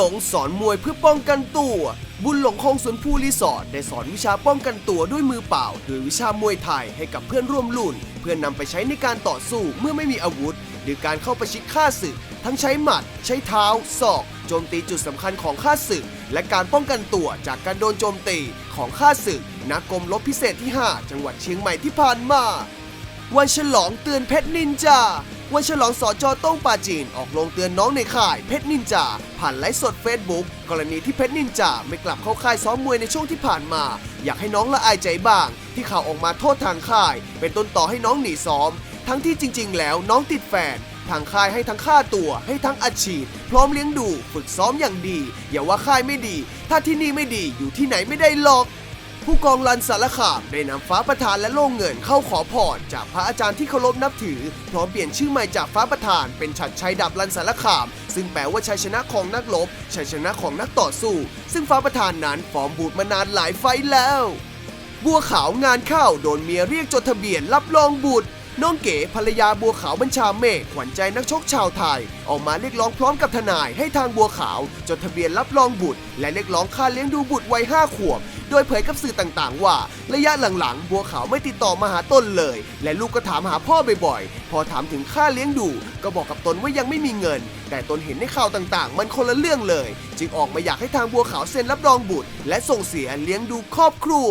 หลงสอนมวยเพื่อป้องกันตัว บุญหลงคงสวนภูรีสอร์ทได้สอนวิชาป้องกันตัวด้วยมือเปล่า โดยวิชามวยไทยให้กับเพื่อนร่วมรุ่น เพื่อนนำไปใช้ในการต่อสู้เมื่อไม่มีอาวุธ หรือการเข้าประชิดฆ่าศึก ทั้งใช้หมัด ใช้เท้าศอกโจมตีจุดสำคัญของข้าศึก และการป้องกันตัวจากการโดนโจมตีของข้าศึกณกรมรบพิเศษที่ 5 จังหวัดเชียงใหม่ที่ผ่านมา วันฉลองเตือนเพชรนินจา วันฉลองสอจอต้องปาจีนออกลงเตือนน้องในค่ายเพชรนินจา ผ่านไลฟ์สดเฟซบุ๊กกรณีที่เพชรนินจาไม่กลับเข้าค่ายซ้อมมวยในช่วงที่ผ่านมา อยากให้น้องละอายใจบ้าง ที่ข่าวออกมาโทษทางค่าย เป็นต้นต่อให้น้องหนีซ้อม ทั้งที่จริง ๆ แล้วน้องติดแฟนทางค่ายให้ทั้งค่าตัวให้ทั้งอัดฉีดพร้อมเลี้ยงดู ฝึกซ้อมอย่างดี อย่าว่าค่ายไม่ดี ถ้าที่นี่ไม่ดีอยู่ที่ไหนไม่ได้หรอก ผู้กองลันสารคามได้นำฟ้าประธานและโล่งเงินเข้าขอพรจากพระอาจารย์ที่เคารพนับถือ พร้อมเปลี่ยนชื่อใหม่จากฟ้าประธานเป็นฉัดชัยดับลันสารคาม ซึ่งแปลว่าชัยชนะของนักรบชัยชนะของนักต่อสู้ ซึ่งฟ้าประธานนั้นฟอร์มบูดมานานหลายไฟแล้ว บัวขาวงานเข้าโดนเมียเรียกจดทะเบียนรับรองบุตร น้องเก๋ภรรยาบัวขาวบัญชาเมฆขวัญใจนักชกชาวไทย ออกมาเรียกร้องพร้อมกับทนายให้ทางบัวขาว จดทะเบียนรับรองบุตร และเรียกร้องค่าเลี้ยงดูบุตรวัยห้าขวบ โดยเผยกับสื่อต่างๆ ว่า ระยะหลังๆ บัวขาวไม่ติดต่อมาหาตนเลย และลูกก็ถามหาพ่อบ่อยๆ พอถามถึงค่าเลี้ยงดู ก็บอกกับตนว่ายังไม่มีเงิน แต่ตนเห็นในข่าวต่างๆ มันคนละเรื่องเลย จึงออกมาอยากให้ทางบัวขาวเซ็นรับรองบุตร และส่งเสียเลี้ยงดูครอบครัว